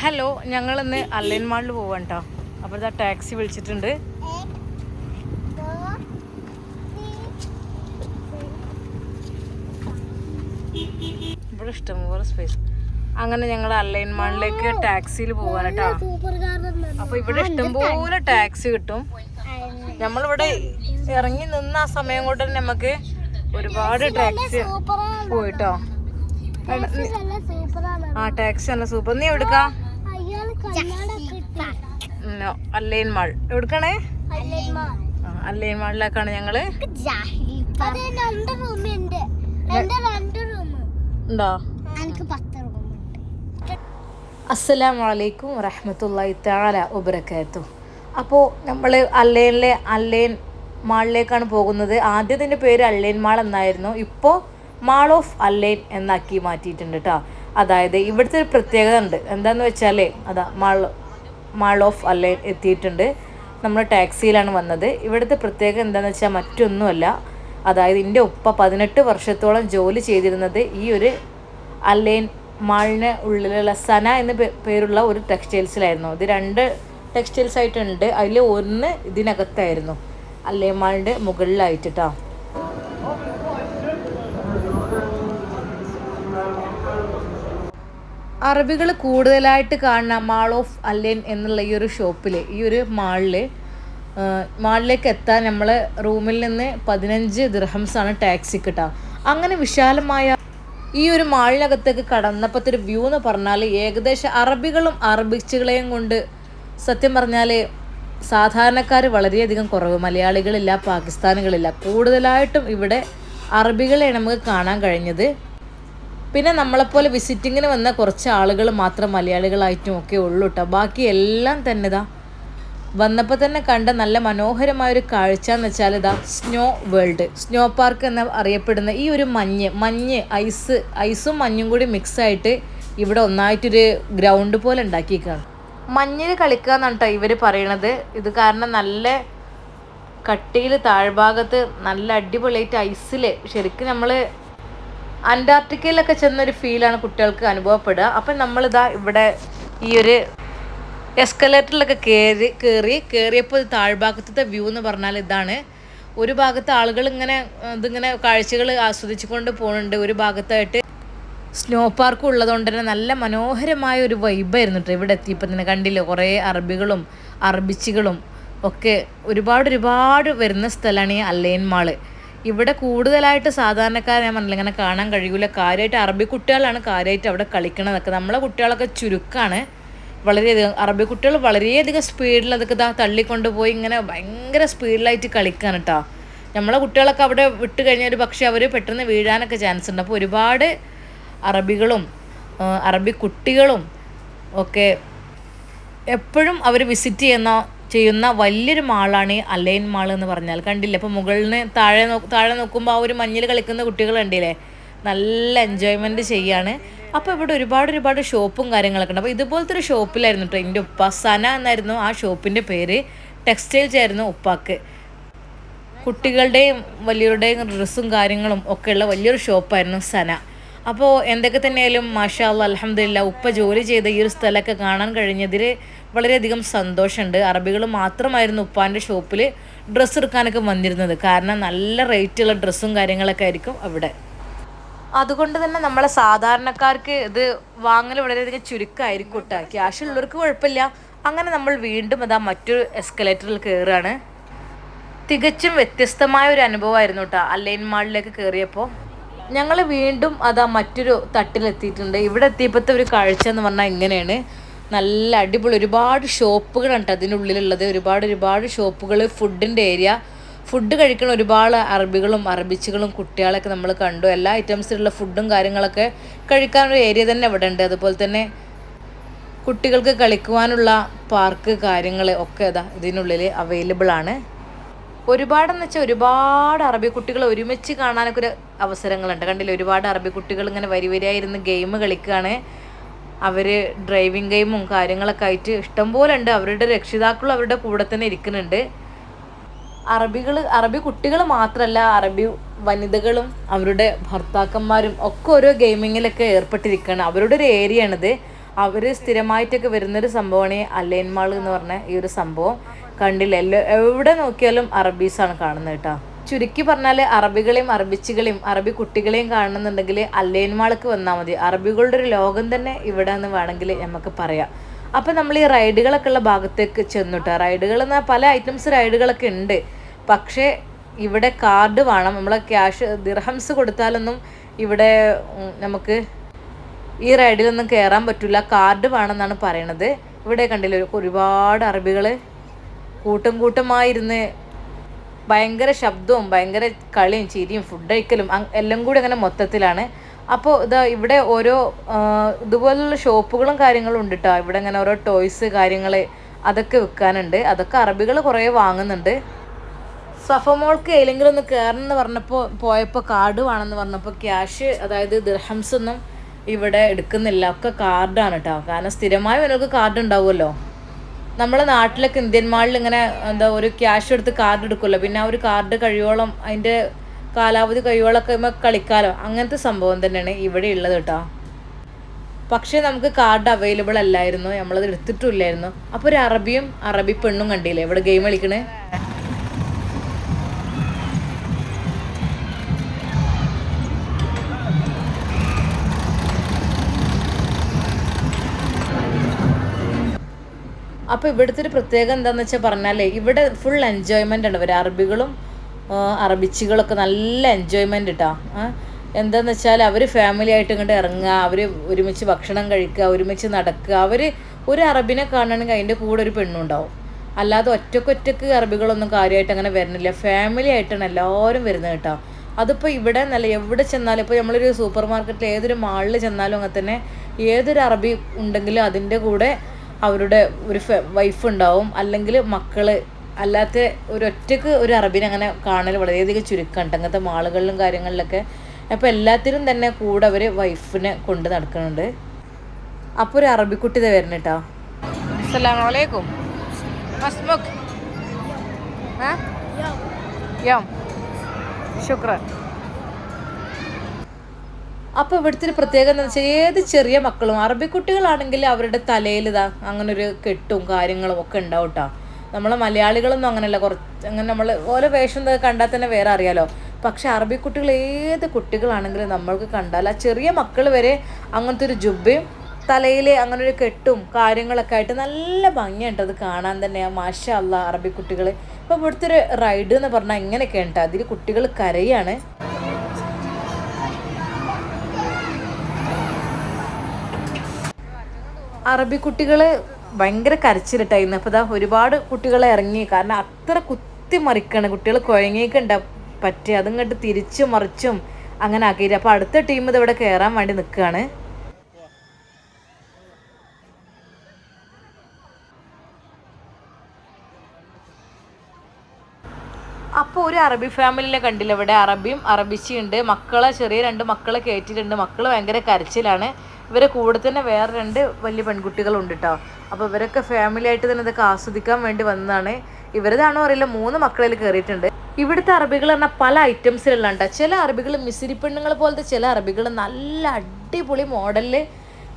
Hello ഞങ്ങളിന്ന് Al Ain മാളിൽ പോവാൻ കേട്ടോ അപ്പോൾ ഇതാ ടാക്സി വിളിച്ചിട്ടുണ്ട്. ഇവിടെ ഇഷ്ടംപോലെ സ്പേസ് അങ്ങനെ ഞങ്ങൾ അല്ലൈൻ മാളിലേക്ക് ടാക്സിയിൽ പോവാൻ കേട്ടോ അപ്പൊ ഇവിടെ ഇഷ്ടംപോലെ ടാക്സി കിട്ടും. നമ്മളിവിടെ ഇറങ്ങി നിന്ന ആ സമയം കൊണ്ട് തന്നെ നമുക്ക് ഒരുപാട് ടാക്സി പോയിട്ടോ ആ ടാക്സി നല്ല സൂപ്പർ. നീ എവിടുക്കാ? Al Ain mall. എവിടുക്കാണേ? അല്ലൈൻ മാളിലേക്കാണ് ഞങ്ങൾ. രണ്ട് റൂമുണ്ട് എന്റെ രണ്ട് റൂം ഉണ്ടോ? അസ്സലാമു അലൈക്കും വറഹ്മത്തുള്ളാഹി തആല വബറകാതുഹു അപ്പോൾ നമ്മൾ അല്ലൈനിലെ അല്ലൈൻ മാളിലേക്കാണ് പോകുന്നത്. ആദ്യത്തിന്റെ പേര് അല്ലേൻ മാൾ എന്നായിരുന്നു. ഇപ്പോൾ മാൾ ഓഫ് അല്ലൈൻ എന്നാക്കി മാറ്റിയിട്ടുണ്ട് കേട്ടോ അതായത് ഇവിടുത്തെ ഒരു പ്രത്യേകത ഉണ്ട്. എന്താന്ന് വെച്ചാൽ അതാ മാൾ മാൾ ഓഫ് അല്ലേ എത്തിയിട്ടുണ്ട്. നമ്മൾ ടാക്സിയിലാണ് വന്നത്. ഇവിടുത്തെ പ്രത്യേകത എന്താണെന്ന് വെച്ചാൽ മറ്റൊന്നുമല്ല. അതായത് എന്റെ ഉപ്പ പതിനെട്ട് വർഷത്തോളം ജോലി ചെയ്തിരുന്നത് ഈ ഒരു അല്ലൈൻ മാളിന് ഉള്ളിലുള്ള സന എന്ന പേരുള്ള ഒരു ടെക്സ്റ്റൈൽസിലായിരുന്നു. ഇത് രണ്ട് ടെക്സ്റ്റൈൽസ് ആയിട്ടുണ്ട് അതിൽ ഒന്ന് ഇതിനകത്തായിരുന്നു. അല്ലേ മാളിന്റെ മുകളിലായിട്ടാ അറബികൾ കൂടുതലായിട്ട് കാണുന്ന മാൾ ഓഫ് അല്ലേൻ എന്നുള്ള ഈ ഒരു ഷോപ്പിൽ ഈ ഒരു മാളിൽ മാളിലേക്ക് എത്താൻ നമ്മൾ റൂമിൽ നിന്ന് പതിനഞ്ച് ദിർഹംസാണ് ടാക്സി കിട്ടുക അങ്ങനെ വിശാലമായ ഈ ഒരു മാളിനകത്തേക്ക് കടന്നപ്പോഴത്തെ ഒരു വ്യൂ എന്ന് പറഞ്ഞാൽ ഏകദേശം അറബികളും അറബിച്ചുകളെയും കൊണ്ട് സത്യം പറഞ്ഞാൽ സാധാരണക്കാർ വളരെയധികം കുറവ്. മലയാളികളില്ല പാകിസ്ഥാനികളില്ല. കൂടുതലായിട്ടും ഇവിടെ അറബികളെ നമുക്ക് കാണാൻ കഴിഞ്ഞത്. പിന്നെ നമ്മളെപ്പോലെ വിസിറ്റിങ്ങിന് വന്ന കുറച്ച് ആളുകൾ മാത്രം മലയാളികളായിട്ടും ഒക്കെ ഉള്ളൂ കേട്ടോ ബാക്കി എല്ലാം തന്നെ ഇതാ വന്നപ്പോൾ തന്നെ കണ്ട നല്ല മനോഹരമായ ഒരു കാഴ്ച എന്ന് വെച്ചാൽ ഇതാ സ്നോ വേൾഡ്. സ്നോ പാർക്ക് എന്ന് അറിയപ്പെടുന്ന ഈ ഒരു മഞ്ഞ് മഞ്ഞ് ഐസ് ഐസും മഞ്ഞും കൂടി മിക്സ് ആയിട്ട് ഇവിടെ ഒന്നായിട്ടൊരു ഗ്രൗണ്ട് പോലെ ഉണ്ടാക്കിയേക്കാണ്. മഞ്ഞിൽ കളിക്കുക എന്നാണ് കേട്ടോ ഇവർ പറയണത്. ഇത് കാരണം നല്ല കട്ടിയിൽ താഴ്ഭാഗത്ത് നല്ല അടിപൊളിയായിട്ട് ഐസിൽ ശരിക്കും നമ്മൾ അന്റാർട്ടിക്കയിലൊക്കെ ചെന്നൊരു ഫീലാണ് കുട്ടികൾക്ക് അനുഭവപ്പെടുക. അപ്പം നമ്മളിതാ ഇവിടെ ഈ ഒരു എസ്കലേറ്ററിലൊക്കെ കയറി കയറി കയറിയപ്പോൾ താഴ്ഭാഗത്തെ വ്യൂ എന്ന് പറഞ്ഞാൽ ഇതാണ്. ഒരു ഭാഗത്ത് ആളുകൾ ഇങ്ങനെ ഇതിങ്ങനെ കാഴ്ചകൾ ആസ്വദിച്ചുകൊണ്ട് പോകുന്നുണ്ട് ഒരു ഭാഗത്തായിട്ട് സ്നോ പാർക്ക് ഉള്ളതുകൊണ്ട് തന്നെ നല്ല മനോഹരമായ ഒരു വൈബായിരുന്നു കേട്ടോ ഇവിടെ എത്തിയപ്പോൾ തന്നെ. കണ്ടില്ലേ? കുറേ അറബികളും അറബിച്ചികളും ഒക്കെ ഒരുപാട് ഒരുപാട് വരുന്ന സ്ഥലമാണ് ഈ അല്ലയൻ മാൾ. ഇവിടെ കൂടുതലായിട്ട് സാധാരണക്കാരെ ഞാൻ പറഞ്ഞില്ല ഇങ്ങനെ കാണാൻ കഴിയൂല. കാര്യമായിട്ട് അറബി കുട്ടികളാണ് കാര്യമായിട്ട് അവിടെ കളിക്കണതൊക്കെ. നമ്മളെ കുട്ടികളൊക്കെ ചുരുക്കമാണ് വളരെയധികം അറബി കുട്ടികൾ വളരെയധികം സ്പീഡിൽ അതൊക്കെ ഇതാ തള്ളിക്കൊണ്ട് പോയി ഇങ്ങനെ ഭയങ്കര സ്പീഡിലായിട്ട് കളിക്കാൻ കേട്ടോ നമ്മളെ കുട്ടികളൊക്കെ അവിടെ വിട്ട് കഴിഞ്ഞാൽ ഒരു പക്ഷേ അവർ പെട്ടെന്ന് വീഴാനൊക്കെ ചാൻസ് ഉണ്ട്. അപ്പോൾ ഒരുപാട് അറബികളും അറബി കുട്ടികളും ഒക്കെ എപ്പോഴും അവർ വിസിറ്റ് ചെയ്യുന്ന ചെയ്യുന്ന വലിയൊരു മാളാണ് ഈ അലൈൻ മാൾ എന്ന് പറഞ്ഞാൽ. കണ്ടില്ലേ? അപ്പോൾ മുകളിൽ നിന്ന് താഴെ താഴെ നോക്കുമ്പോൾ ആ ഒരു മഞ്ഞിൽ കളിക്കുന്ന കുട്ടികൾ കണ്ടില്ലേ? നല്ല എൻജോയ്മെന്റ് ചെയ്യാണ്. അപ്പോൾ ഇവിടെ ഒരുപാട് ഒരുപാട് ഷോപ്പും കാര്യങ്ങളൊക്കെ ഉണ്ട്. അപ്പോൾ ഇതുപോലത്തെ ഒരു ഷോപ്പിലായിരുന്നു കേട്ടോ എന്റെ ഉപ്പ. സന എന്നായിരുന്നു ആ ഷോപ്പിന്റെ പേര്. ടെക്സ്റ്റൈൽസ് ആയിരുന്നു ഉപ്പാക്ക്. കുട്ടികളുടെയും വലിയവരുടെയും ഡ്രസ്സും കാര്യങ്ങളും ഒക്കെയുള്ള വലിയൊരു ഷോപ്പായിരുന്നു സന. അപ്പോൾ എന്തൊക്കെ തന്നെയായാലും മാഷാ അല്ല അലഹമില്ല ഉപ്പ ജോലി ചെയ്ത ഈ ഒരു സ്ഥലമൊക്കെ കാണാൻ കഴിഞ്ഞതിൽ വളരെയധികം സന്തോഷമുണ്ട്. അറബികൾ മാത്രമായിരുന്നു ഉപ്പാന്റെ ഷോപ്പിൽ ഡ്രസ്സ് എടുക്കാനൊക്കെ വന്നിരുന്നത്. കാരണം നല്ല റേറ്റുള്ള ഡ്രസ്സും കാര്യങ്ങളൊക്കെ ആയിരിക്കും അവിടെ. അതുകൊണ്ട് തന്നെ നമ്മളെ സാധാരണക്കാർക്ക് ഇത് വാങ്ങൽ വളരെയധികം ചുരുക്കമായിരിക്കും കേട്ടോ ക്യാഷ് ഉള്ളവർക്ക് കുഴപ്പമില്ല. അങ്ങനെ നമ്മൾ വീണ്ടും അതാ മറ്റൊരു എസ്കലേറ്ററിൽ കയറുകയാണ് തികച്ചും വ്യത്യസ്തമായ ഒരു അനുഭവമായിരുന്നു കേട്ടോ അല്ലൈൻ മാളിലേക്ക് കയറിയപ്പോൾ ഞങ്ങൾ വീണ്ടും അതാ മറ്റൊരു തട്ടിലെത്തിയിട്ടുണ്ട്. ഇവിടെ എത്തിയപ്പോഴത്തെ ഒരു കാഴ്ച എന്ന് പറഞ്ഞാൽ ഇങ്ങനെയാണ്. നല്ല അടിപൊളി ഒരുപാട് ഷോപ്പുകളാണ് കേട്ടോ അതിനുള്ളിലുള്ളത്. ഒരുപാട് ഒരുപാട് ഷോപ്പുകൾ ഫുഡിന്റെ ഏരിയ. ഫുഡ് കഴിക്കുന്ന ഒരുപാട് അറബികളും അറബിച്ചുകളും കുട്ടികളൊക്കെ നമ്മൾ കണ്ടു. എല്ലാ ഐറ്റംസിലുള്ള ഫുഡും കാര്യങ്ങളൊക്കെ കഴിക്കാനൊരു ഏരിയ തന്നെ ഇവിടെ ഉണ്ട്. അതുപോലെ തന്നെ കുട്ടികൾക്ക് കളിക്കുവാനുള്ള പാർക്ക് കാര്യങ്ങൾ ഒക്കെ അതാ ഇതിനുള്ളിൽ അവൈലബിൾ ആണ്. ഒരുപാടെന്ന് വെച്ചാൽ ഒരുപാട് അറബി കുട്ടികൾ ഒരുമിച്ച് കാണാനൊക്കെ ഒരു അവസരങ്ങളുണ്ട്. കണ്ടില്ലേ? ഒരുപാട് അറബി കുട്ടികൾ ഇങ്ങനെ വരി വരിയായിരുന്ന് ഗെയിം കളിക്കുകയാണ് അവർ ഡ്രൈവിംഗ് ഗെയിമും കാര്യങ്ങളൊക്കെ ആയിട്ട് ഇഷ്ടംപോലെ ഉണ്ട്. അവരുടെ രക്ഷിതാക്കളും അവരുടെ കൂടെ തന്നെ ഇരിക്കുന്നുണ്ട്. അറബികൾ അറബി കുട്ടികൾ മാത്രമല്ല അറബി വനിതകളും അവരുടെ ഭർത്താക്കന്മാരും ഒക്കെ ഓരോ ഗെയിമിങ്ങിലൊക്കെ ഏർപ്പെട്ടിരിക്കുകയാണ് അവരുടെ ഒരു ഏരിയ ആണിത്. അവർ സ്ഥിരമായിട്ടൊക്കെ വരുന്നൊരു സംഭവമാണ് ഈ അലൈൻ മാൾ എന്ന് പറഞ്ഞ ഈ ഒരു സംഭവം. കണ്ടില്ല? എവിടെ നോക്കിയാലും അറബീസാണ് കാണുന്നത് കേട്ടോ. ചുരുക്കി പറഞ്ഞാൽ അറബികളെയും അറബിച്ചുകളെയും അറബി കുട്ടികളെയും കാണണമെന്നുണ്ടെങ്കിൽ അല്ലേന്മാൾക്ക് മാൾക്ക് വന്നാൽ മതി. അറബികളുടെ ഒരു ലോകം തന്നെ ഇവിടെ എന്ന് വേണമെങ്കിൽ നമുക്ക് പറയാം. അപ്പം നമ്മൾ ഈ റൈഡുകളൊക്കെ ഉള്ള ഭാഗത്തേക്ക് ചെന്നുട്ടോ. റൈഡുകൾ എന്നാൽ പല ഐറ്റംസ് റൈഡുകളൊക്കെ ഉണ്ട്. പക്ഷേ ഇവിടെ കാർഡ് വേണം. നമ്മൾ ക്യാഷ് ദിർഹംസ് കൊടുത്താലൊന്നും ഇവിടെ നമുക്ക് ഈ റൈഡിലൊന്നും കയറാൻ പറ്റില്ല കാർഡ് വേണമെന്നാണ് പറയണത്. ഇവിടെ കണ്ടില്ല ഒരുപാട് അറബികൾ കൂട്ടം കൂട്ടമായിരുന്ന് ഭയങ്കര ശബ്ദവും ഭയങ്കര കളിയും ചിരിയും ഫുഡ് കഴിക്കലും എല്ലാം കൂടി അങ്ങനെ മൊത്തത്തിലാണ്. അപ്പോൾ ഇതാ ഇവിടെ ഓരോ ഇതുപോലുള്ള ഷോപ്പുകളും കാര്യങ്ങളും ഉണ്ട് കേട്ടോ ഇവിടെ ഇങ്ങനെ ഓരോ ടോയ്സ് കാര്യങ്ങൾ അതൊക്കെ വിൽക്കാനുണ്ട് അതൊക്കെ അറബികൾ കുറേ വാങ്ങുന്നുണ്ട്. സഫമോൾക്ക് ഏതെങ്കിലും ഒന്ന് കയറണം എന്ന് പറഞ്ഞപ്പോൾ പോയപ്പോൾ കാർഡ് വേണമെന്ന് പറഞ്ഞപ്പോൾ ക്യാഷ് അതായത് ദിർഹംസ് ഒന്നും ഇവിടെ എടുക്കുന്നില്ല. ഒക്കെ കാർഡാണ് കേട്ടോ കാരണം സ്ഥിരമായി അവർക്ക് കാർഡ് ഉണ്ടാവുമല്ലോ. നമ്മളെ നാട്ടിലൊക്കെ ഇന്ത്യൻ മാളിൽ ഇങ്ങനെ എന്താ ഒരു ക്യാഷ് എടുത്ത് കാർഡ് എടുക്കുമല്ലോ. പിന്നെ ആ ഒരു കാർഡ് കഴിയോളം അതിന്റെ കാലാവധി കഴിയോളൊക്കെ കളിക്കാലോ. അങ്ങനത്തെ സംഭവം തന്നെയാണ് ഇവിടെ ഉള്ളത് കേട്ടോ. പക്ഷേ നമുക്ക് കാർഡ് അവൈലബിൾ അല്ലായിരുന്നു. നമ്മളത് എടുത്തിട്ടില്ലായിരുന്നു അപ്പോൾ ഒരു അറബിയും അറബി പെണ്ണും കണ്ടില്ലേ? ഇവിടെ ഗെയിം കളിക്കണേ? അപ്പോൾ ഇവിടുത്തെ ഒരു പ്രത്യേകത എന്താണെന്ന് വെച്ചാൽ പറഞ്ഞാൽ ഇവിടെ ഫുൾ എൻജോയ്മെന്റ് ആണ്. ഇവർ അറബികളും അറബിച്ചികളൊക്കെ നല്ല എൻജോയ്മെന്റ് ഇട്ടാ എന്താന്ന് വെച്ചാൽ അവർ ഫാമിലി ആയിട്ട് ഇങ്ങോട്ട് ഇറങ്ങുക അവർ ഒരുമിച്ച് ഭക്ഷണം കഴിക്കുക ഒരുമിച്ച് നടക്കുക. അവർ ഒരു അറബിനെ കാണണമെങ്കിൽ അതിന്റെ കൂടെ ഒരു പെണ്ണുണ്ടാവും അല്ലാതെ ഒറ്റക്കൊറ്റക്ക് അറബികളൊന്നും കാര്യമായിട്ട് അങ്ങനെ വരുന്നില്ല. ഫാമിലി ആയിട്ടാണ് എല്ലാവരും വരുന്നത് കേട്ടോ. അതിപ്പോൾ ഇവിടെ നല്ല എവിടെ ചെന്നാലും ഇപ്പോൾ നമ്മളൊരു സൂപ്പർ മാർക്കറ്റിൽ ഏതൊരു മാളിൽ ചെന്നാലും അങ്ങനെ തന്നെ ഏതൊരു അറബി ഉണ്ടെങ്കിലും അതിന്റെ കൂടെ അവരുടെ ഒരു വൈഫ് ഉണ്ടാവും. അല്ലെങ്കിൽ മക്കൾ അല്ലാത്ത ഒരു ഒറ്റയ്ക്ക് ഒരു അറബിനെ അങ്ങനെ കാണൽ വളരെയധികം ചുരുക്കമുണ്ട് അങ്ങനത്തെ മാളുകളിലും കാര്യങ്ങളിലൊക്കെ. അപ്പോൾ എല്ലാത്തിനും തന്നെ കൂടെ അവർ വൈഫിനെ കൊണ്ട് നടക്കുന്നുണ്ട് അപ്പോൾ ഒരു അറബിക്കുട്ടി ഇത് വരുന്നു കേട്ടോ അസ്സലാമു അലൈക്കും. മസ്മുക് യം. ശുക്രൻ. അപ്പോൾ ഇവിടുത്തെ ഒരു പ്രത്യേകത എന്ന് വെച്ചാൽ ഏത് ചെറിയ മക്കളും അറബി കുട്ടികളാണെങ്കിൽ അവരുടെ തലയിൽ ഇതാ അങ്ങനെ ഒരു കെട്ടും കാര്യങ്ങളും ഒക്കെ ഉണ്ടാവും കേട്ടോ നമ്മളെ മലയാളികളൊന്നും അങ്ങനെയല്ല കുറച്ച് അങ്ങനെ നമ്മൾ ഓരോ വേഷം കണ്ടാൽ തന്നെ വേറെ അറിയാലോ. പക്ഷെ അറബി കുട്ടികൾ ഏത് കുട്ടികളാണെങ്കിലും നമ്മൾക്ക് കണ്ടാൽ ആ ചെറിയ മക്കൾ വരെ അങ്ങനത്തെ ഒരു ജുബയും തലയിൽ അങ്ങനെ ഒരു കെട്ടും കാര്യങ്ങളൊക്കെ ആയിട്ട് നല്ല ഭംഗിയുണ്ട് അത് കാണാൻ തന്നെ മാഷ അല്ല അറബി കുട്ടികൾ ഇപ്പോൾ ഇവിടുത്തെ ഒരു റൈഡ് എന്ന് പറഞ്ഞാൽ ഇങ്ങനെയൊക്കെ ഉണ്ട് അതിൽ കുട്ടികൾ കരയാണ്. അറബി കുട്ടികൾ ഭയങ്കര കരച്ചിലിട്ടായിരുന്നു. അപ്പോൾ ഇതാ ഒരുപാട് കുട്ടികളെ ഇറങ്ങി. കാരണം അത്ര കുത്തി മറിക്കാണ്. കുട്ടികൾ കുഴങ്ങിയൊക്കെണ്ട പറ്റി അതിങ്ങോട്ട് തിരിച്ചു മറിച്ചും അങ്ങനെ ആക്കിയിട്ട്. അപ്പോൾ അടുത്ത ടീം ഇത് ഇവിടെ കയറാൻ വേണ്ടി നിൽക്കുകയാണ് അപ്പോൾ ഒരു അറബി ഫാമിലിനെ കണ്ടില്ല ഇവിടെ? അറബിയും അറബിച്ചിയുണ്ട്. മക്കളെ ചെറിയ രണ്ട് മക്കളെ കയറ്റിയിട്ടുണ്ട് മക്കൾ ഭയങ്കര കരച്ചിലാണ്. ഇവരെ കൂടെ തന്നെ വേറെ രണ്ട് വലിയ പെൺകുട്ടികളുണ്ട് കേട്ടോ അപ്പോൾ ഇവരൊക്കെ ഫാമിലി ആയിട്ട് തന്നെ ഇതൊക്കെ ആസ്വദിക്കാൻ വേണ്ടി വന്നതാണ്. ഇവരതാണോ അറിയില്ല. മൂന്ന് മക്കളിൽ കയറിയിട്ടുണ്ട് ഇവിടുത്തെ അറബികൾ പറഞ്ഞാൽ പല ഐറ്റംസിലുള്ള ഉണ്ട് ചില അറബികൾ മിസിരി പെണ്ണുങ്ങൾ പോലത്തെ ചില അറബികൾ നല്ല അടിപൊളി മോഡലിൽ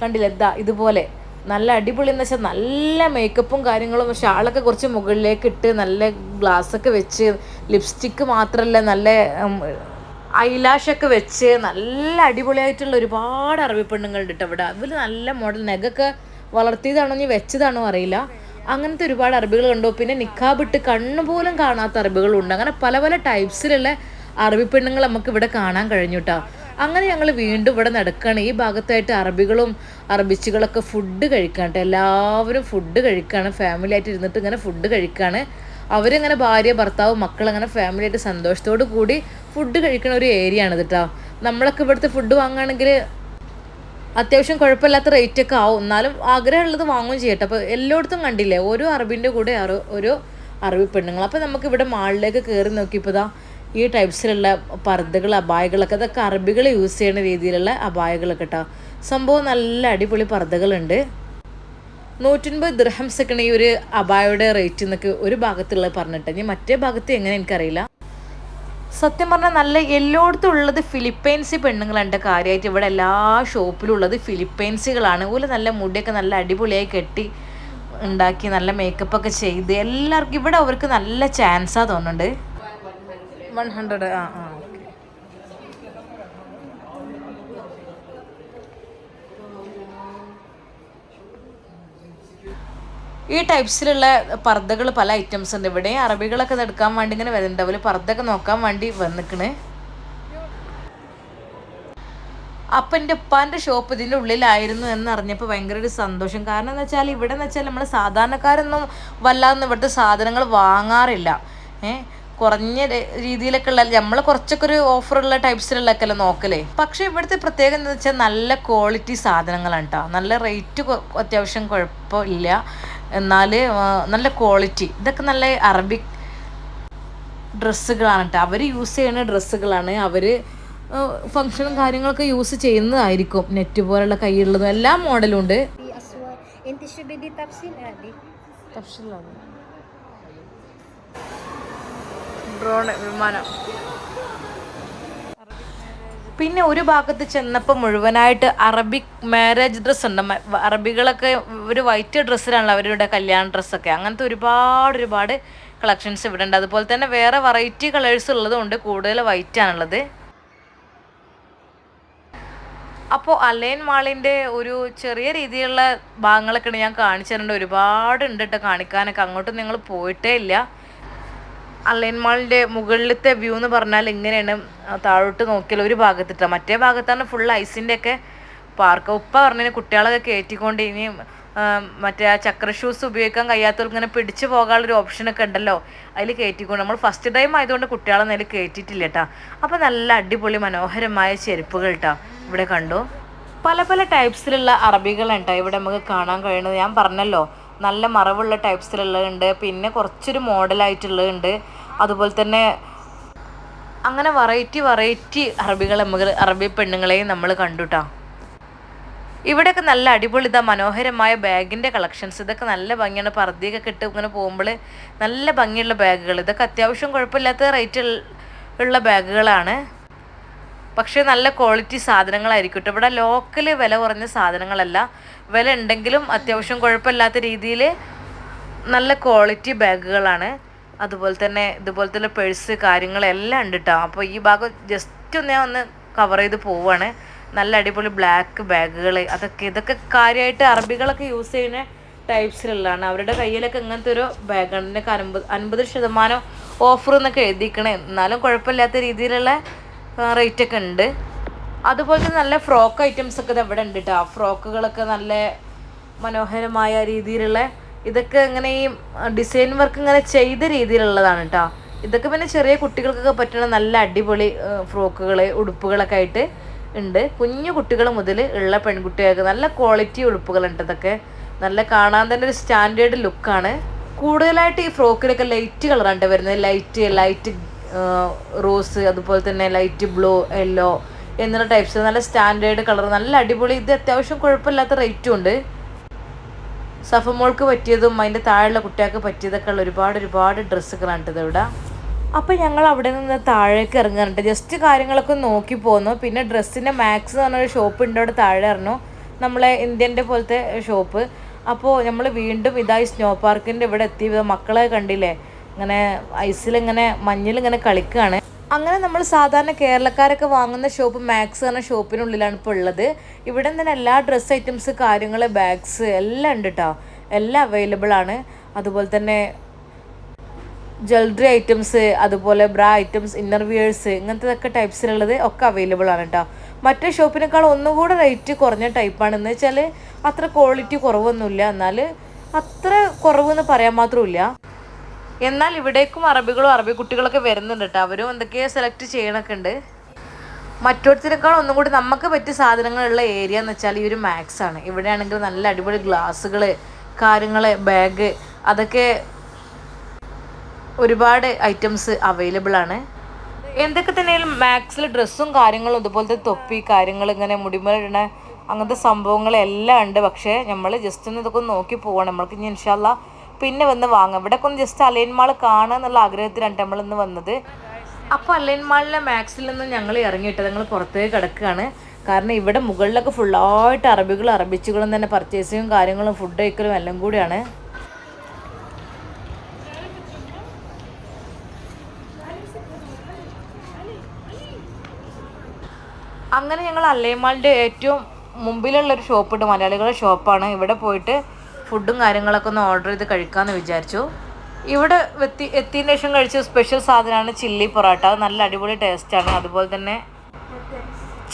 കണ്ടില്ല? എന്താ ഇതുപോലെ. നല്ല അടിപൊളി എന്ന് വെച്ചാൽ നല്ല മേക്കപ്പും കാര്യങ്ങളും. ഷാളൊക്കെ കുറച്ച് മുകളിലേക്ക് ഇട്ട് നല്ല ഗ്ലാസ് ഒക്കെ വെച്ച് ലിപ്സ്റ്റിക്ക് മാത്രമല്ല നല്ല ഐലാഷൊക്കെ വെച്ച് നല്ല അടിപൊളിയായിട്ടുള്ള ഒരുപാട് അറബി പെണ്ണുങ്ങളുണ്ട് കേട്ടോ ഇവിടെ. അതിൽ നല്ല മോഡൽ നെഗൊക്കെ വളർത്തിയതാണോ ഇനി വെച്ചതാണോ അറിയില്ല. അങ്ങനത്തെ ഒരുപാട് അറബികൾ കണ്ടു. പിന്നെ നിക്കാബിട്ട് കണ്ണു പോലും കാണാത്ത അറബികളുണ്ട്. അങ്ങനെ പല പല ടൈപ്സിലുള്ള അറബി നമുക്ക് ഇവിടെ കാണാൻ കഴിഞ്ഞു കേട്ടോ അങ്ങനെ ഞങ്ങൾ വീണ്ടും ഇവിടെ നടക്കുകയാണ് ഈ ഭാഗത്തായിട്ട് അറബികളും അറബിച്ചുകളൊക്കെ ഫുഡ് കഴിക്കാണ്. എല്ലാവരും ഫുഡ് കഴിക്കുകയാണ് ഫാമിലി ആയിട്ട് ഇരുന്നിട്ട് ഇങ്ങനെ ഫുഡ് കഴിക്കുകയാണ് അവരിങ്ങനെ ഭാര്യ ഭർത്താവ് മക്കളങ്ങനെ ഫാമിലി ആയിട്ട് സന്തോഷത്തോടു കൂടി ഫുഡ് കഴിക്കുന്ന ഒരു ഏരിയ ആണ് കേട്ടോ നമ്മളൊക്കെ ഇവിടുത്തെ ഫുഡ് വാങ്ങുകയാണെങ്കിൽ അത്യാവശ്യം കുഴപ്പമില്ലാത്ത റേറ്റ് ഒക്കെ ആവും. എന്നാലും ആഗ്രഹമുള്ളത് വാങ്ങുകയും ചെയ്യട്ടെ അപ്പോൾ എല്ലായിടത്തും കണ്ടില്ലേ ഓരോ അറബിന്റെ കൂടെ ഒരു അറബി പെണ്ണുങ്ങൾ. അപ്പോൾ നമുക്ക് ഇവിടെ മാളിലേക്ക് കയറി നോക്കിയപ്പോൾ ദാ ഈ ടൈപ്സിലുള്ള പർദ്ദകൾ അബായകളൊക്കെ അതൊക്കെ അറബികൾ യൂസ് ചെയ്യുന്ന രീതിയിലുള്ള അബായകളൊക്കെ കേട്ടോ സംഭവം നല്ല അടിപൊളി പർദ്ദകളുണ്ട്. നൂറ്റൻപത് ദിർഹംസൊക്കെയാണ് ഈ ഒരു അബായയുടെ റേറ്റ് എന്നൊക്കെ ഒരു ഭാഗത്തുള്ളത് പറഞ്ഞിട്ട്. ഇനി മറ്റേ ഭാഗത്ത് എങ്ങനെ എനിക്കറിയില്ല. സത്യം പറഞ്ഞാൽ നല്ല എല്ലായിടത്തും ഉള്ളത് ഫിലിപ്പൈൻസ് പെണ്ണുങ്ങളുണ്ട് കാര്യമായിട്ട് ഇവിടെ എല്ലാ ഷോപ്പിലും ഉള്ളത് ഫിലിപ്പൈൻസുകളാണ്. ഓൽ നല്ല മുടിയൊക്കെ നല്ല അടിപൊളിയായി കെട്ടി ഉണ്ടാക്കി നല്ല മേക്കപ്പ് ഒക്കെ ചെയ്ത് എല്ലാവർക്കും ഇവിടെ അവർക്ക് നല്ല ചാൻസാ തോന്നുന്നുണ്ട്. വൺ ഹൺഡ്രഡ് ആ ആ. ഈ ടൈപ്സിലുള്ള പർദ്ദകൾ പല ഐറ്റംസ് ഉണ്ട്. ഇവിടെ അറബികളൊക്കെ എടുക്കാൻ വേണ്ടി ഇങ്ങനെ വരുന്നുണ്ട്. അവർ പർദ്ദൊക്കെ നോക്കാൻ വേണ്ടി വന്നിക്കണ്. അപ്പം എന്റെ ഉപ്പാന്റെ ഷോപ്പ് ഇതിന്റെ ഉള്ളിലായിരുന്നു എന്ന് അറിഞ്ഞപ്പോൾ ഭയങ്കര ഒരു സന്തോഷം. കാരണം എന്ന് വെച്ചാൽ ഇവിടെ എന്ന് വെച്ചാൽ നമ്മൾ സാധാരണക്കാരൊന്നും വല്ലാതെ ഇവിടുത്തെ സാധനങ്ങൾ വാങ്ങാറില്ല. ഏ? കുറഞ്ഞ രീതിയിലൊക്കെ ഉള്ള നമ്മൾ കുറച്ചൊക്കെ ഒരു ഓഫറുള്ള ടൈപ്സിലുള്ളൊക്കെ അല്ലേ നോക്കലേ. പക്ഷേ ഇവിടുത്തെ പ്രത്യേകത എന്താ വെച്ചാൽ നല്ല ക്വാളിറ്റി സാധനങ്ങളാണ് കേട്ടോ നല്ല റേറ്റ് അത്യാവശ്യം കുഴപ്പമില്ല. എന്നാൽ നല്ല ക്വാളിറ്റി ഇതൊക്കെ നല്ല അറബിക് ഡ്രസ്സുകളാണ് കേട്ടോ. അവർ യൂസ് ചെയ്യുന്ന ഡ്രസ്സുകളാണ്. അവർ ഫങ്ഷനും കാര്യങ്ങളൊക്കെ യൂസ് ചെയ്യുന്നതായിരിക്കും. നെറ്റ് പോലുള്ള കൈയുള്ളതും എല്ലാ മോഡലും ഉണ്ട്. ഡ്രോൺ വിമാനം. പിന്നെ ഒരു ഭാഗത്ത് ചെന്നപ്പോൾ മുഴുവനായിട്ട് അറബിക് മാരേജ് ഡ്രസ്സ് ഉണ്ട്. അറബികളൊക്കെ ഒരു വൈറ്റ് ഡ്രസ്സിലാണല്ലോ അവരുടെ കല്യാണ ഡ്രസ്സൊക്കെ അങ്ങനത്തെ ഒരുപാട് ഒരുപാട് കളക്ഷൻസ് ഇവിടെ ഉണ്ട്. അതുപോലെ തന്നെ വേറെ വെറൈറ്റി കളേഴ്സ് ഉള്ളതുകൊണ്ട് കൂടുതൽ വൈറ്റ് ആണുള്ളത്. അപ്പോൾ അലൈൻ മാളിന്റെ ഒരു ചെറിയ രീതിയിലുള്ള ഭാഗങ്ങളൊക്കെ ഞാൻ കാണിച്ചു ഒരുപാട് ഉണ്ട് കേട്ടോ കാണിക്കാനൊക്കെ. അങ്ങോട്ടും നിങ്ങൾ പോയിട്ടേ ഇല്ല. അലൈൻ മാളിന്റെ മുകളിലത്തെ വ്യൂ എന്ന് പറഞ്ഞാൽ ഇങ്ങനെയാണ് താഴോട്ട് നോക്കിയാൽ ഒരു ഭാഗത്തിട്ട. മറ്റേ ഭാഗത്താണ് ഫുൾ ഐസിന്റെ ഒക്കെ പാർക്ക് ഉപ്പ പറഞ്ഞതിന് കുട്ടികളൊക്കെ കയറ്റിക്കൊണ്ട് ഇനി മറ്റേ ആ ചക്ര ഷൂസ് ഉപയോഗിക്കാൻ കഴിയാത്തവർക്ക് ഇങ്ങനെ പിടിച്ചു പോകാനുള്ളൊരു ഓപ്ഷനൊക്കെ ഉണ്ടല്ലോ. അതിൽ കയറ്റിക്കൊണ്ട് നമ്മൾ ഫസ്റ്റ് ടൈം ആയതുകൊണ്ട് കുട്ടികളെ അതിൽ കയറ്റിയിട്ടില്ല കേട്ടോ അപ്പോൾ നല്ല അടിപൊളി മനോഹരമായ ചെരുപ്പുകൾ കേട്ടോ ഇവിടെ കണ്ടു. പല പല ടൈപ്സിലുള്ള അറബികളുണ്ട് ഇവിടെ നമുക്ക് കാണാൻ കഴിയുന്നത്. ഞാൻ പറഞ്ഞല്ലോ നല്ല മറവുള്ള ടൈപ്സിലുള്ളതുണ്ട്. പിന്നെ കുറച്ചൊരു മോഡലായിട്ടുള്ളതുണ്ട്. അതുപോലെ തന്നെ അങ്ങനെ വെറൈറ്റി വെറൈറ്റി അറബികൾ നമുക്ക് അറബി പെണ്ണുങ്ങളെയും നമ്മൾ കണ്ടുട്ടാ. ഇവിടെയൊക്കെ നല്ല അടിപൊളി ഇതാ മനോഹരമായ ബാഗിന്റെ കളക്ഷൻസ് ഇതൊക്കെ നല്ല ഭംഗിയാണ്. പർദ്ദയൊക്കെ ഇട്ട് ഇങ്ങനെ പോകുമ്പോൾ നല്ല ഭംഗിയുള്ള ബാഗുകൾ ഇതൊക്കെ അത്യാവശ്യം കുഴപ്പമില്ലാത്ത റേറ്റ് ഉള്ള ബാഗുകളാണ്. പക്ഷേ നല്ല ക്വാളിറ്റി സാധനങ്ങളായിരിക്കും കേട്ടോ. ഇവിടെ ലോക്കൽ വില കുറഞ്ഞ സാധനങ്ങളല്ല. വില ഉണ്ടെങ്കിലും അത്യാവശ്യം കുഴപ്പമില്ലാത്ത രീതിയിൽ നല്ല ക്വാളിറ്റി ബാഗുകളാണ്. അതുപോലെ തന്നെ ഇതുപോലെ തന്നെ പേഴ്സ് കാര്യങ്ങളെല്ലാം ഉണ്ട് കേട്ടോ അപ്പോൾ ഈ ഭാഗം ജസ്റ്റ് ഒന്ന് ഞാൻ ഒന്ന് കവർ ചെയ്ത് പോവാണ്. നല്ല അടിപൊളി ബ്ലാക്ക് ബാഗുകൾ അതൊക്കെ ഇതൊക്കെ കാര്യമായിട്ട് അറബികളൊക്കെ യൂസ് ചെയ്യുന്ന ടൈപ്സിലുള്ളതാണ് അവരുടെ കയ്യിലൊക്കെ ഇങ്ങനത്തെ ഒരു ബാഗാണ് ഇതിനൊക്കെ അൻപത് അൻപത് ശതമാനം ഓഫർ എന്നൊക്കെ എഴുതിക്കണേ എന്നാലും കുഴപ്പമില്ലാത്ത രീതിയിലുള്ള റേറ്റൊക്കെ ഉണ്ട്. അതുപോലെ തന്നെ നല്ല ഫ്രോക്ക് ഐറ്റംസ് ഒക്കെ ഇവിടെ ഉണ്ട് കേട്ടോ ഫ്രോക്കുകളൊക്കെ നല്ല മനോഹരമായ രീതിയിലുള്ള ഇതൊക്കെ ഇങ്ങനെ ഈ ഡിസൈൻ വർക്ക് ഇങ്ങനെ ചെയ്ത രീതിയിലുള്ളതാണ് കേട്ടോ ഇതൊക്കെ പിന്നെ ചെറിയ കുട്ടികൾക്കൊക്കെ പറ്റുന്ന നല്ല അടിപൊളി ഫ്രോക്കുകൾ ഉടുപ്പുകളൊക്കെ ആയിട്ട് ഉണ്ട്. കുഞ്ഞു കുട്ടികൾ മുതൽ ഉള്ള പെൺകുട്ടികൾക്ക് നല്ല ക്വാളിറ്റി ഉടുപ്പുകളുണ്ട് ഇതൊക്കെ. നല്ല കാണാൻ തന്നെ ഒരു സ്റ്റാൻഡേർഡ് ലുക്കാണ് കൂടുതലായിട്ട് ഈ ഫ്രോക്കിലൊക്കെ ലൈറ്റ് കളറാണ് വരുന്നത്. ലൈറ്റ് ലൈറ്റ് റോസ് അതുപോലെ തന്നെ ലൈറ്റ് ബ്ലൂ യെല്ലോ എന്നുള്ള ടൈപ്സ് നല്ല സ്റ്റാൻഡേർഡ് കളർ നല്ല അടിപൊളി. ഇത് അത്യാവശ്യം കുഴപ്പമില്ലാത്ത റേറ്റും ഉണ്ട്. സഫമോൾക്ക് പറ്റിയതും അതിന്റെ താഴെയുള്ള കുട്ടികൾക്ക് പറ്റിയതൊക്കെ ഉള്ള ഒരുപാട് ഒരുപാട് ഡ്രസ്സുകളാണ് ഇത് ഇവിടെ. അപ്പോൾ ഞങ്ങൾ അവിടെ നിന്ന് താഴേക്ക് ഇറങ്ങാറുണ്ട് ജസ്റ്റ് കാര്യങ്ങളൊക്കെ നോക്കി പോന്നു. പിന്നെ ഡ്രസ്സിന്റെ മാക്സ് എന്ന് പറഞ്ഞൊരു ഷോപ്പ് ഉണ്ട് അവിടെ താഴെ ഇറങ്ങു നമ്മളെ ഇന്ത്യന്റെ പോലത്തെ ഷോപ്പ് അപ്പോൾ നമ്മൾ വീണ്ടും ഇതായി സ്നോ പാർക്കിന്റെ ഇവിടെ എത്തി മക്കളെ കണ്ടില്ലേ? ഇങ്ങനെ ഐസിലിങ്ങനെ മഞ്ഞിലിങ്ങനെ കളിക്കുകയാണ് അങ്ങനെ നമ്മൾ സാധാരണ കേരളക്കാരൊക്കെ വാങ്ങുന്ന ഷോപ്പ് മാക്സ് എന്ന ഷോപ്പിനുള്ളിലാണ് ഇപ്പോൾ ഉള്ളത്. ഇവിടെ തന്നെ എല്ലാ ഡ്രസ്സ് ഐറ്റംസ് കാര്യങ്ങൾ ബാഗ്സ് എല്ലാം ഉണ്ട് കേട്ടോ എല്ലാം അവൈലബിൾ ആണ്. അതുപോലെ തന്നെ ജ്വല്ലറി ഐറ്റംസ് അതുപോലെ ബ്രാ ഐറ്റംസ് ഇന്നർ വിയേഴ്സ് ഇങ്ങനത്തെ ടൈപ്സിലുള്ളത് ഒക്കെ അവൈലബിൾ ആണ് കേട്ടോ മറ്റേ ഷോപ്പിനേക്കാൾ ഒന്നുകൂടെ റേറ്റ് കുറഞ്ഞ ടൈപ്പ് ആണെന്ന് വെച്ചാൽ അത്ര ക്വാളിറ്റി കുറവൊന്നുമില്ല. എന്നാൽ അത്ര കുറവെന്ന് പറയാൻ മാത്രമില്ല എന്നാൽ ഇവിടേക്കും അറബികളും അറബി കുട്ടികളൊക്കെ വരുന്നുണ്ട് കേട്ടോ. അവരും എന്തൊക്കെയോ സെലക്ട് ചെയ്യണൊക്കെ ഉണ്ട്. മറ്റോടത്തിനേക്കാൾ ഒന്നും കൂടി നമുക്ക് പറ്റിയ സാധനങ്ങളുള്ള ഏരിയ എന്ന് വെച്ചാൽ ഈ ഒരു മാക്സ് ആണ്. ഇവിടെയാണെങ്കിൽ നല്ല അടിപൊളി ഗ്ലാസ്സുകൾ കാര്യങ്ങൾ ബാഗ് അതൊക്കെ ഒരുപാട് ഐറ്റംസ് അവൈലബിൾ ആണ്. എന്തൊക്കെ തന്നെയാലും മാക്സിൽ ഡ്രസ്സും കാര്യങ്ങളും അതുപോലത്തെ തൊപ്പി കാര്യങ്ങൾ ഇങ്ങനെ മുടിമലിടണ അങ്ങനത്തെ സംഭവങ്ങളെല്ലാം ഉണ്ട്. പക്ഷേ നമ്മൾ ജസ്റ്റ് ഒന്ന് ഇതൊക്കെ നോക്കി പോകണം നമ്മൾക്ക് ഇനി ഇൻഷാല്ല പിന്നെ വന്ന് വാങ്ങാം. ഇവിടെ ഒന്ന് ജസ്റ്റ് അലൈൻ മാൾ കാണുക എന്നുള്ള ആഗ്രഹത്തിലാണ് നമ്മൾ ഇന്ന് വന്നത്. അപ്പോൾ അലയൻ മാളിലെ മാക്സിൽ നിന്ന് ഞങ്ങൾ ഇറങ്ങിയിട്ട് ഞങ്ങൾ പുറത്തേക്ക് കിടക്കുകയാണ്. കാരണം ഇവിടെ മുകളിലൊക്കെ ഫുള്ളായിട്ട് അറബികൾ അറബിച്ചുകളും തന്നെ പർച്ചേസിങ്ങും കാര്യങ്ങളും ഫുഡ് കഴിക്കലും എല്ലാം കൂടിയാണ്. അങ്ങനെ ഞങ്ങൾ അല്ലേമാളിന്റെ ഏറ്റവും മുമ്പിലുള്ളൊരു ഷോപ്പുണ്ട് മലയാളികളുടെ ഷോപ്പാണ് ഇവിടെ പോയിട്ട് ഫുഡും കാര്യങ്ങളൊക്കെ ഒന്ന് ഓർഡർ ചെയ്ത് കഴിക്കാമെന്ന് വിചാരിച്ചു. ഇവിടെ എത്തി എത്തിയതിന് ശേഷം കഴിച്ച സ്പെഷ്യൽ സാധനമാണ് ചില്ലി പൊറോട്ട. നല്ല അടിപൊളി ടേസ്റ്റാണ് അതുപോലെ തന്നെ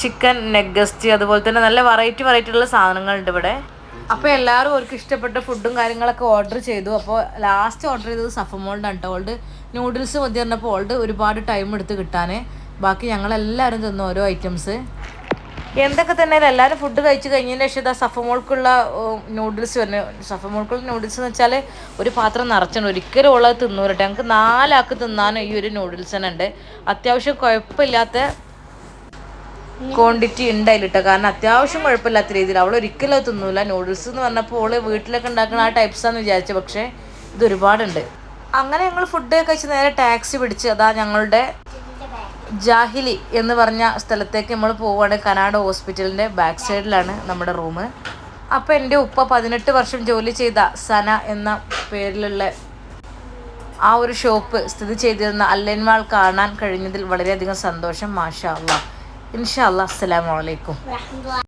ചിക്കൻ നെഗസ്റ്റ് അതുപോലെ തന്നെ നല്ല വെറൈറ്റി വെറൈറ്റി ഉള്ള സാധനങ്ങളുണ്ട് ഇവിടെ. അപ്പോൾ എല്ലാവരും അവർക്ക് ഇഷ്ടപ്പെട്ട ഫുഡും കാര്യങ്ങളൊക്കെ ഓർഡർ ചെയ്തു. അപ്പോൾ ലാസ്റ്റ് ഓർഡർ ചെയ്തത് സഫമോൾഡ് ആണ് ഓൾഡ് നൂഡിൽസ് മതി പറഞ്ഞപ്പോൾ ഓൾഡ് ഒരുപാട് ടൈം എടുത്ത് കിട്ടാൻ ബാക്കി ഞങ്ങളെല്ലാവരും തിന്നു ഓരോ ഐറ്റംസ് എന്തൊക്കെ തന്നെ എല്ലാവരും ഫുഡ് കഴിച്ച് കഴിഞ്ഞതിന് ശേഷം ഇതാ സഫമോൾക്കുള്ള നൂഡിൽസ് വരുന്നു സഫമോൾക്കുള്ള നൂഡിൽസ് എന്ന് വെച്ചാൽ ഒരു പാത്രം നിറച്ചാണ് ഒരിക്കലും ഉള്ളത് തിന്നൂരട്ടെ ഞങ്ങൾക്ക് നാലാൾക്ക് തിന്നാനും ഈ ഒരു നൂഡിൽസ് തന്നെ ഉണ്ട്. അത്യാവശ്യം കുഴപ്പമില്ലാത്ത ക്വാണ്ടിറ്റി ഉണ്ടായില്ല കേട്ടോ കാരണം അത്യാവശ്യം കുഴപ്പമില്ലാത്ത രീതിയിൽ. അവൾ ഒരിക്കലും തിന്നൂല. നൂഡിൽസ് എന്ന് പറഞ്ഞപ്പോൾ അവൾ വീട്ടിലൊക്കെ ഉണ്ടാക്കുന്ന ആ ടൈപ്സാന്ന് വിചാരിച്ചു. പക്ഷേ ഇത് ഒരുപാടുണ്ട്. അങ്ങനെ ഞങ്ങൾ ഫുഡ് കഴിച്ച് നേരെ ടാക്സി പിടിച്ച് അതാ ഞങ്ങളുടെ ജാഹിലി എന്ന് പറഞ്ഞ സ്ഥലത്തേക്ക് നമ്മൾ പോവുകയാണ്. കനാഡ ഹോസ്പിറ്റലിന്റെ ബാക്ക് സൈഡിലാണ് നമ്മുടെ റൂം. അപ്പോൾ എന്റെ ഉപ്പ പതിനെട്ട് വർഷം ജോലി ചെയ്ത സന എന്ന പേരിലുള്ള ആ ഒരു ഷോപ്പ് സ്ഥിതി ചെയ്തിരുന്ന അല്ലൻവാൾ കാണാൻ കഴിഞ്ഞതിൽ വളരെയധികം സന്തോഷം. മാഷാ അള്ളാഹ് ഇൻഷാ അല്ലാ അസ്സലാമു അലൈക്കും.